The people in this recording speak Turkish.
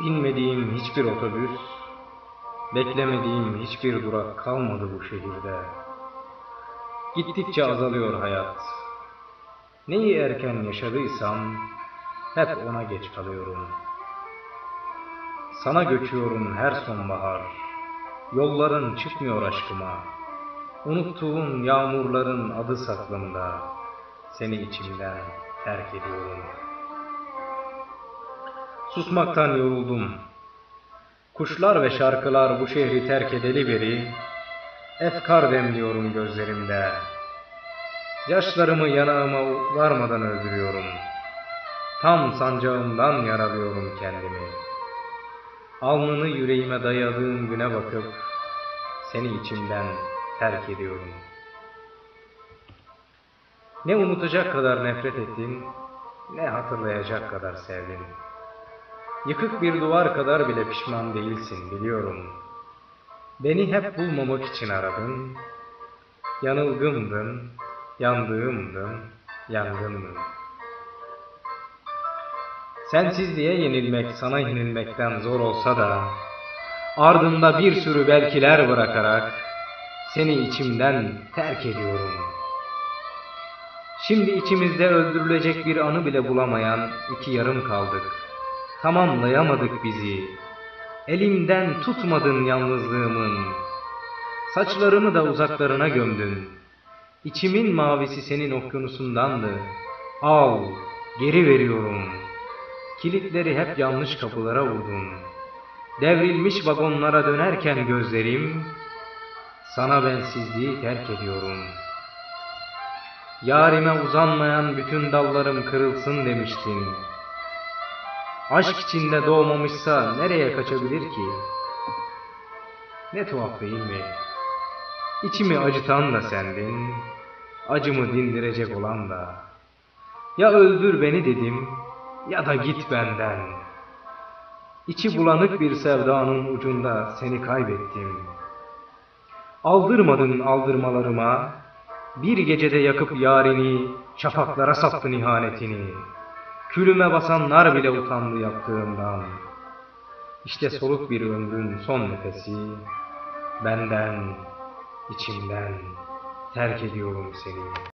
Binmediğim hiçbir otobüs, beklemediğim hiçbir durak kalmadı bu şehirde. Gittikçe azalıyor hayat. Neyi erken yaşadıysam hep ona geç kalıyorum. Sana göçüyorum her sonbahar. Yolların çıkmıyor aşkıma. Unuttuğum yağmurların adı saklımda. Seni içimden terk ediyorum. Susmaktan yoruldum. Kuşlar ve şarkılar bu şehri terk edeli beri, efkar demliyorum gözlerimde. Yaşlarımı yanağıma varmadan öldürüyorum. Tam sancağımdan yaralıyorum kendimi. Alnını yüreğime dayadığım güne bakıp, seni içimden terk ediyorum. Ne unutacak kadar nefret ettim, ne hatırlayacak kadar sevdim. Yıkık bir duvar kadar bile pişman değilsin biliyorum. Beni hep bulmamak için aradın. Yanılgımdın, yandığımdın, yangındım. Sensizliğe yenilmek sana yenilmekten zor olsa da ardında bir sürü belkiler bırakarak seni içimden terk ediyorum. Şimdi içimizde öldürülecek bir anı bile bulamayan iki yarım kaldık. Tamamlayamadık bizi. Elimden tutmadın yalnızlığımın. Saçlarımı da uzaklarına gömdün. İçimin mavisi senin okyanusundandı. Al, geri veriyorum. Kilitleri hep yanlış kapılara vurdun. Devrilmiş vagonlara dönerken gözlerim, sana bensizliği terk ediyorum. Yarime uzanmayan bütün dallarım kırılsın demiştin. Aşk içinde doğmamışsa nereye kaçabilir ki? Ne tuhaf değil mi? İçimi acıtan da sendin, acımı dindirecek olan da. Ya öldür beni dedim, ya da git benden. İçi bulanık bir sevdanın ucunda seni kaybettim. Aldırmadın aldırmalarıma, bir gecede yakıp yarini, şafaklara sattın ihanetini. Külüme basanlar bile utandı yaptığımdan. İşte soluk bir ömrün son nefesi, benden, içimden terk ediyorum seni.